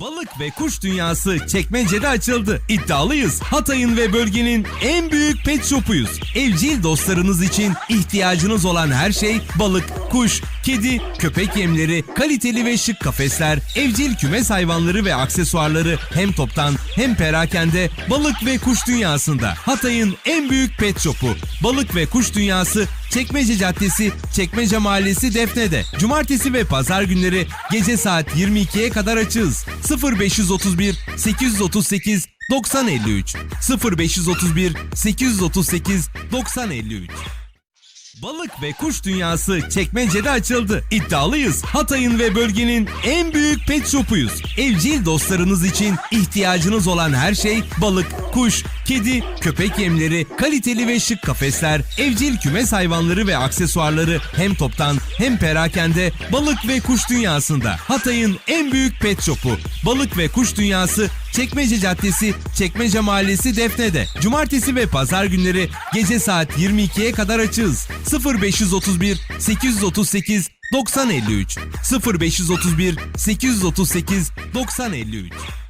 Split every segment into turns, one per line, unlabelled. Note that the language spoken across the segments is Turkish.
Balık ve kuş dünyası çekmecede açıldı. İddialıyız. Hatay'ın ve bölgenin en büyük pet shop'uyuz. Evcil dostlarınız için ihtiyacınız olan her şey balık, kuş, kedi, köpek yemleri, kaliteli ve şık kafesler, evcil kümes hayvanları ve aksesuarları hem toptan hem perakende balık ve kuş dünyasında. Hatay'ın en büyük pet shop'u. Balık ve kuş dünyası Çekmece Caddesi, Çekmece Mahallesi Defne'de. Cumartesi ve pazar günleri gece saat 22'ye kadar açığız. 0531 838 9053 0531 838 9053 Balık ve kuş dünyası çekmecede açıldı. İddialıyız. Hatay'ın ve bölgenin en büyük pet shop'uyuz. Evcil dostlarınız için ihtiyacınız olan her şey balık, kuş, kedi, köpek yemleri, kaliteli ve şık kafesler, evcil kümes hayvanları ve aksesuarları hem toptan hem perakende balık ve kuş dünyasında. Hatay'ın en büyük pet shop'u. Balık ve kuş dünyası Çekmece Caddesi, Çekmece Mahallesi Defne'de. Cumartesi ve pazar günleri gece saat 22'ye kadar açığız. 0531 838 9053 0531 838 9053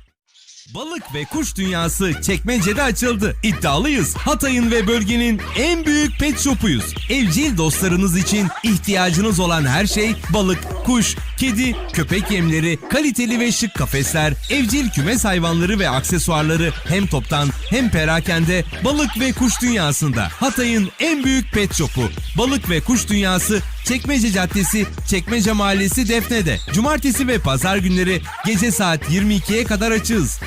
Balık ve kuş dünyası çekmecede açıldı. İddialıyız. Hatay'ın ve bölgenin en büyük pet shop'uyuz. Evcil dostlarınız için ihtiyacınız olan her şey balık, kuş, kedi, köpek yemleri, kaliteli ve şık kafesler, evcil kümes hayvanları ve aksesuarları hem toptan hem perakende balık ve kuş dünyasında. Hatay'ın en büyük pet shop'u. Balık ve kuş dünyası Çekmece Caddesi, Çekmece Mahallesi Defne'de. Cumartesi ve pazar günleri gece saat 22'ye kadar açığız.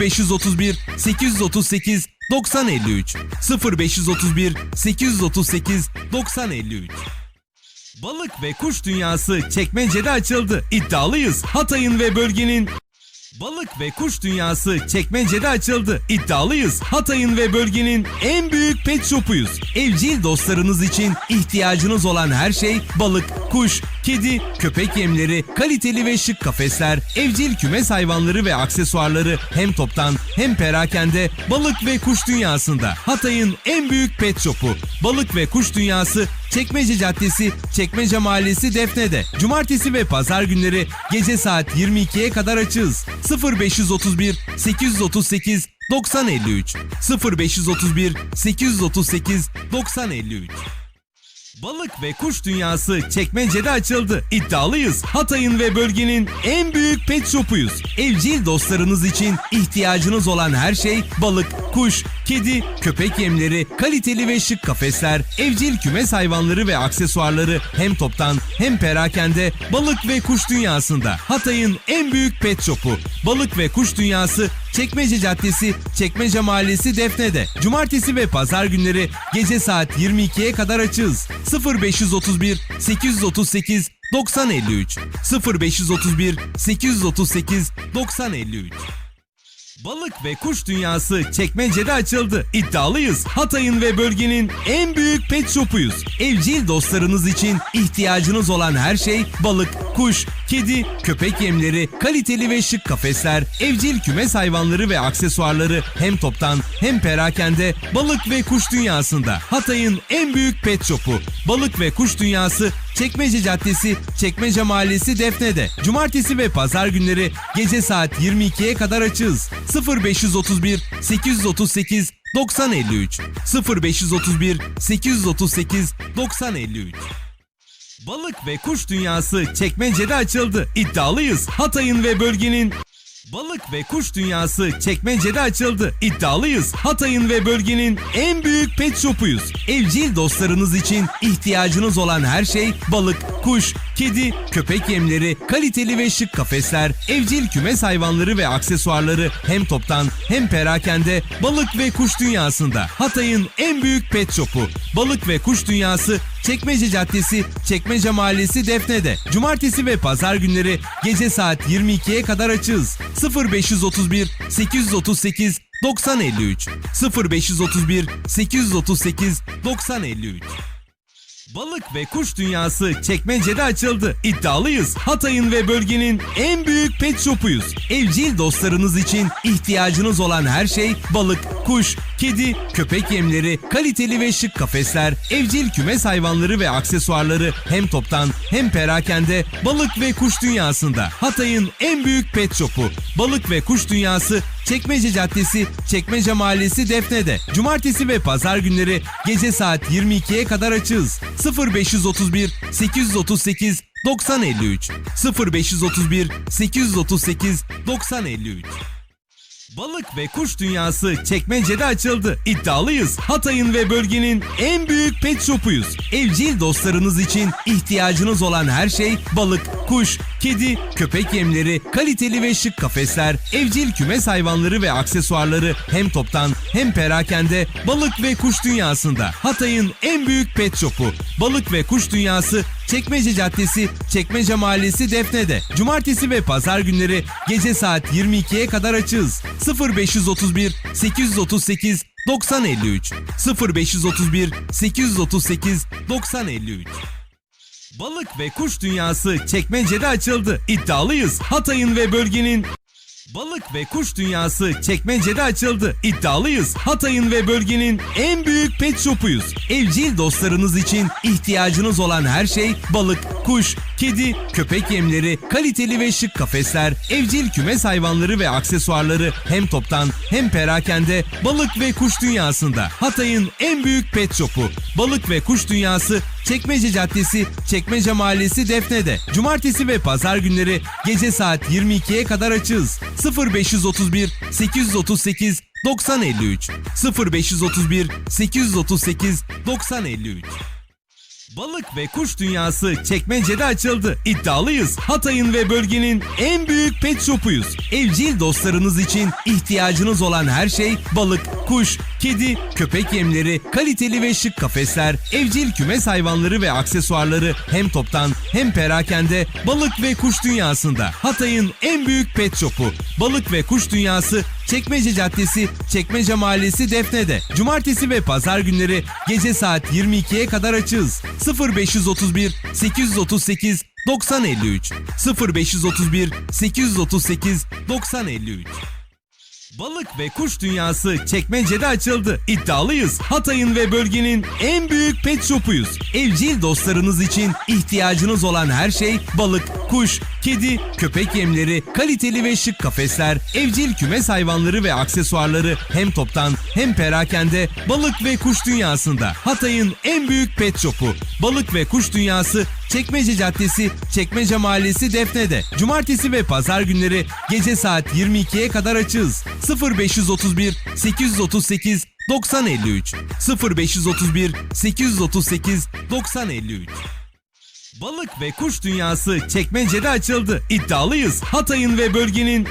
0531 838 9053 0531 838 9053 Balık ve kuş dünyası çekmecede açıldı. İddialıyız. Hatay'ın ve bölgenin Balık ve kuş dünyası çekmecede açıldı. İddialıyız. Hatay'ın ve bölgenin en büyük pet shop'uyuz. Evcil dostlarınız için ihtiyacınız olan her şey balık, kuş, kedi, köpek yemleri, kaliteli ve şık kafesler, evcil kümes hayvanları ve aksesuarları hem toptan hem perakende balık ve kuş dünyasında. Hatay'ın en büyük pet shop'u. Balık ve kuş dünyası Çekmece Caddesi, Çekmece Mahallesi Defne'de. Cumartesi ve pazar günleri gece saat 22'ye kadar açığız. 0531 838 9053 0531 838 9053 Balık ve kuş dünyası çekmecede açıldı. İddialıyız. Hatay'ın ve bölgenin en büyük pet shop'uyuz. Evcil dostlarınız için ihtiyacınız olan her şey balık, kuş, kedi, köpek yemleri, kaliteli ve şık kafesler, evcil kümes hayvanları ve aksesuarları hem toptan hem perakende balık ve kuş dünyasında. Hatay'ın en büyük pet shop'u. Balık ve kuş dünyası Çekmece Caddesi, Çekmece Mahallesi Defne'de. Cumartesi ve pazar günleri gece saat 22'ye kadar açığız. 0531 838 9053 0531 838 9053 Balık ve kuş dünyası çekmecede açıldı. İddialıyız. Hatay'ın ve bölgenin en büyük pet shop'uyuz. Evcil dostlarınız için ihtiyacınız olan her şey balık, kuş, kedi, köpek yemleri, kaliteli ve şık kafesler, evcil kümes hayvanları ve aksesuarları hem toptan hem perakende balık ve kuş dünyasında. Hatay'ın en büyük pet shop'u. Balık ve kuş dünyası Çekmece Caddesi, Çekmece Mahallesi Defne'de. Cumartesi ve pazar günleri gece saat 22'ye kadar açığız. 0531 838 9053 0531 838 9053 Balık ve kuş dünyası çekmecede açıldı. İddialıyız. Hatay'ın ve bölgenin Balık ve kuş dünyası çekmecede açıldı. İddialıyız. Hatay'ın ve bölgenin en büyük pet shop'uyuz. Evcil dostlarınız için ihtiyacınız olan her şey balık, kuş, kedi, köpek yemleri, kaliteli ve şık kafesler, evcil kümes hayvanları ve aksesuarları hem toptan hem perakende balık ve kuş dünyasında. Hatay'ın en büyük pet shop'u. Balık ve kuş dünyası Çekmece Caddesi, Çekmece Mahallesi Defne'de. Cumartesi ve pazar günleri gece saat 22'ye kadar açığız. 0531 838 9053 0531 838 9053 Balık ve kuş dünyası çekmecede açıldı. İddialıyız. Hatay'ın ve bölgenin en büyük pet shop'uyuz. Evcil dostlarınız için ihtiyacınız olan her şey balık, kuş, kedi, köpek yemleri, kaliteli ve şık kafesler, evcil kümes hayvanları ve aksesuarları hem toptan hem perakende balık ve kuş dünyasında. Hatay'ın en büyük pet shop'u. Balık ve kuş dünyası Çekmece Caddesi, Çekmece Mahallesi Defne'de. Cumartesi ve pazar günleri gece saat 22'ye kadar açığız. 0531 838 9053 0531 838 9053 Balık ve kuş dünyası çekmecede açıldı. İddialıyız. Hatay'ın ve bölgenin en büyük pet shop'uyuz. Evcil dostlarınız için ihtiyacınız olan her şey balık, kuş, kedi, köpek yemleri, kaliteli ve şık kafesler, evcil kümes hayvanları ve aksesuarları hem toptan hem perakende balık ve kuş dünyasında. Hatay'ın en büyük pet shop'u. Balık ve kuş dünyası Çekmece Caddesi, Çekmece Mahallesi Defne'de. Cumartesi ve pazar günleri gece saat 22'ye kadar açığız. 0531 838 9053 0531 838 9053 Balık ve kuş dünyası çekmecede açıldı. İddialıyız. Hatay'ın ve bölgenin Balık ve kuş dünyası çekmecede açıldı. İddialıyız. Hatay'ın ve bölgenin en büyük pet shop'uyuz. Evcil dostlarınız için ihtiyacınız olan her şey balık, kuş, kedi, köpek yemleri, kaliteli ve şık kafesler, evcil kümes hayvanları ve aksesuarları hem toptan hem perakende balık ve kuş dünyasında. Hatay'ın en büyük pet shop'u. Balık ve kuş dünyası Çekmece Caddesi, Çekmece Mahallesi Defne'de. Cumartesi ve pazar günleri gece saat 22'ye kadar açığız. 0531 838 9053 0531 838 9053 Balık ve kuş dünyası çekmecede açıldı. İddialıyız. Hatay'ın ve bölgenin en büyük pet shop'uyuz. Evcil dostlarınız için ihtiyacınız olan her şey balık, kuş, kedi, köpek yemleri, kaliteli ve şık kafesler, evcil kümes hayvanları ve aksesuarları hem toptan hem perakende balık ve kuş dünyasında. Hatay'ın en büyük pet shop'u. Balık ve kuş dünyası Çekmece Caddesi, Çekmece Mahallesi Defne'de. Cumartesi ve pazar günleri gece saat 22'ye kadar açığız. 0531 838 9053 0531 838 9053 Balık ve kuş dünyası çekmecede açıldı. İddialıyız. Hatay'ın ve bölgenin en büyük pet shop'uyuz. Evcil dostlarınız için ihtiyacınız olan her şey balık, kuş, kedi, köpek yemleri, kaliteli ve şık kafesler, evcil kümes hayvanları ve aksesuarları hem toptan hem perakende balık ve kuş dünyasında. Hatay'ın en büyük pet shop'u. Balık ve kuş dünyası Çekmece Caddesi, Çekmece Mahallesi Defne'de. Cumartesi ve pazar günleri gece saat 22'ye kadar açığız. 0531 838 9053 0531 838 9053 Balık ve kuş dünyası çekmecede açıldı. İddialıyız. Hatay'ın ve bölgenin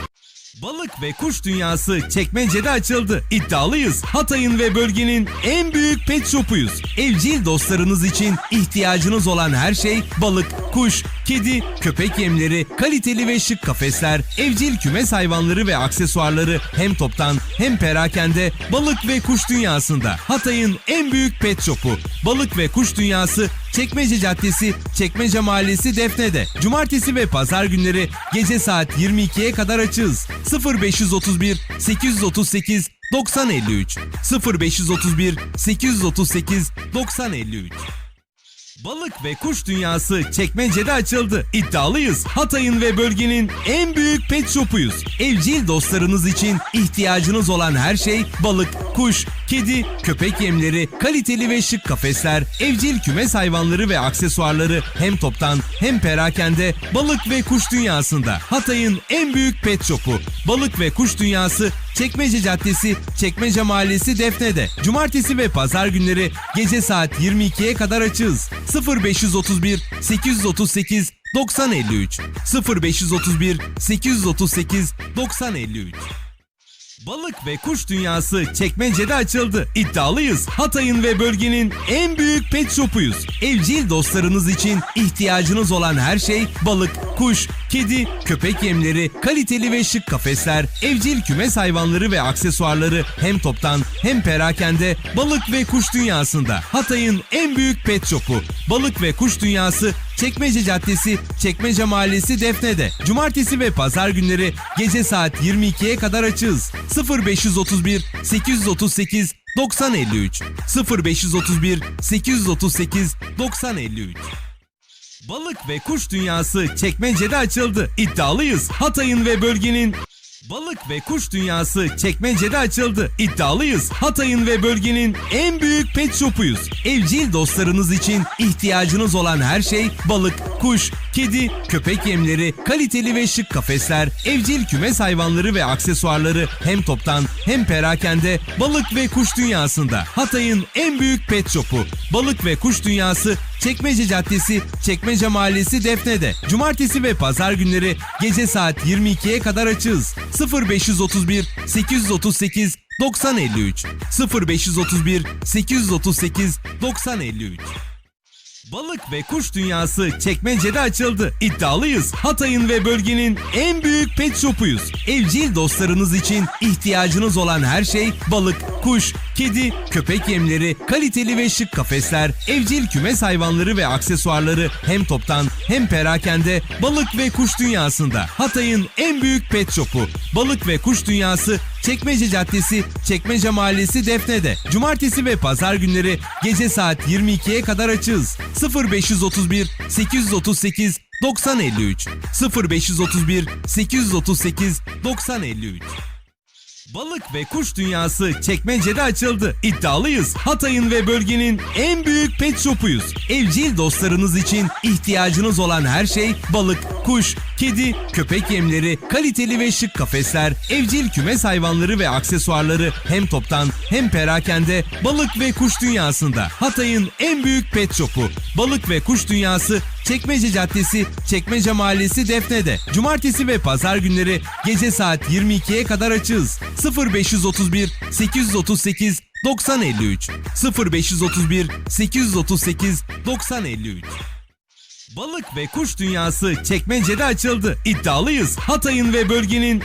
Balık ve kuş dünyası çekmecede açıldı. İddialıyız. Hatay'ın ve bölgenin en büyük pet shop'uyuz. Evcil dostlarınız için ihtiyacınız olan her şey balık, kuş, kedi, köpek yemleri, kaliteli ve şık kafesler, evcil kümes hayvanları ve aksesuarları hem toptan hem perakende balık ve kuş dünyasında. Hatay'ın en büyük pet shop'u. Balık ve kuş dünyası Çekmece Caddesi, Çekmece Mahallesi Defne'de. Cumartesi ve pazar günleri gece saat 22'ye kadar açığız. 0531 838 9053 0531 838 9053 Balık ve kuş dünyası çekmecede açıldı. İddialıyız. Hatay'ın ve bölgenin en büyük pet shop'uyuz. Evcil dostlarınız için ihtiyacınız olan her şey balık, kuş, kedi, köpek yemleri, kaliteli ve şık kafesler, evcil kümes hayvanları ve aksesuarları hem toptan hem perakende balık ve kuş dünyasında. Hatay'ın en büyük pet shop'u. Balık ve kuş dünyası Çekmece Caddesi, Çekmece Mahallesi Defne'de. Cumartesi ve pazar günleri gece saat 22'ye kadar açığız. 0531 838 9053 0531 838 9053 Balık ve kuş dünyası çekmecede açıldı. İddialıyız. Hatay'ın ve bölgenin en büyük pet shop'uyuz. Evcil dostlarınız için ihtiyacınız olan her şey balık, kuş, kedi, köpek yemleri, kaliteli ve şık kafesler, evcil kümes hayvanları ve aksesuarları hem toptan hem perakende balık ve kuş dünyasında. Hatay'ın en büyük pet shop'u. Balık ve kuş dünyası Çekmece Caddesi, Çekmece Mahallesi Defne'de. Cumartesi ve pazar günleri gece saat 22'ye kadar açığız. 0531 838 9053 0531 838 9053 Balık ve kuş dünyası Çekmece'de açıldı. İddialıyız. Hatay'ın ve bölgenin Balık ve kuş dünyası Çekmece'de açıldı. İddialıyız. Hatay'ın ve bölgenin en büyük pet shop'uyuz. Evcil dostlarınız için ihtiyacınız olan her şey balık, kuş, kedi, köpek yemleri, kaliteli ve şık kafesler, evcil kümes hayvanları ve aksesuarları hem toptan hem perakende balık ve kuş dünyasında. Hatay'ın en büyük pet shop'u. Balık ve kuş dünyası Çekmece Caddesi, Çekmece Mahallesi Defne'de. Cumartesi ve pazar günleri gece saat 22'ye kadar açığız. 0531 838 9053 0531 838 9053 Balık ve kuş dünyası Çekmece'de açıldı. İddialıyız. Hatay'ın ve bölgenin en büyük pet shop'uyuz. Evcil dostlarınız için ihtiyacınız olan her şey balık, kuş, kedi, köpek yemleri, kaliteli ve şık kafesler, evcil kümes hayvanları ve aksesuarları hem toptan hem perakende balık ve kuş dünyasında. Hatay'ın en büyük pet shop'u. Balık ve kuş dünyası Çekmece Caddesi, Çekmece Mahallesi Defne'de. Cumartesi ve pazar günleri gece saat 22'ye kadar açığız. 0531 838 9053 0531 838 9053 Balık ve kuş dünyası Çekmece'de açıldı. İddialıyız. Hatay'ın ve bölgenin en büyük pet shop'uyuz. Evcil dostlarınız için ihtiyacınız olan her şey balık, kuş, kedi, köpek yemleri, kaliteli ve şık kafesler, evcil kümes hayvanları ve aksesuarları hem toptan hem perakende balık ve kuş dünyasında. Hatay'ın en büyük pet shop'u. Balık ve kuş dünyası Çekmece Caddesi, Çekmece Mahallesi Defne'de. Cumartesi ve pazar günleri gece saat 22'ye kadar açığız. 0531 838 9053 0531 838 9053 Balık ve kuş dünyası Çekmece'de açıldı. İddialıyız. Hatay'ın ve bölgenin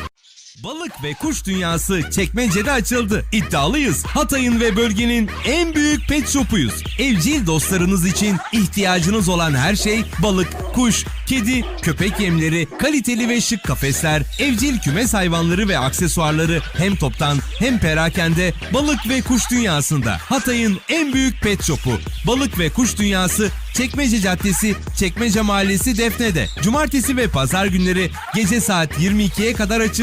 Balık ve kuş dünyası Çekmece'de açıldı. İddialıyız. Hatay'ın ve bölgenin en büyük pet shop'uyuz. Evcil dostlarınız için ihtiyacınız olan her şey balık, kuş, kedi, köpek yemleri, kaliteli ve şık kafesler, evcil kümes hayvanları ve aksesuarları hem toptan hem perakende balık ve kuş dünyasında. Hatay'ın en büyük pet shop'u. Balık ve kuş dünyası Çekmece Caddesi, Çekmece Mahallesi Defne'de. Cumartesi ve pazar günleri gece saat 22'ye kadar açığız.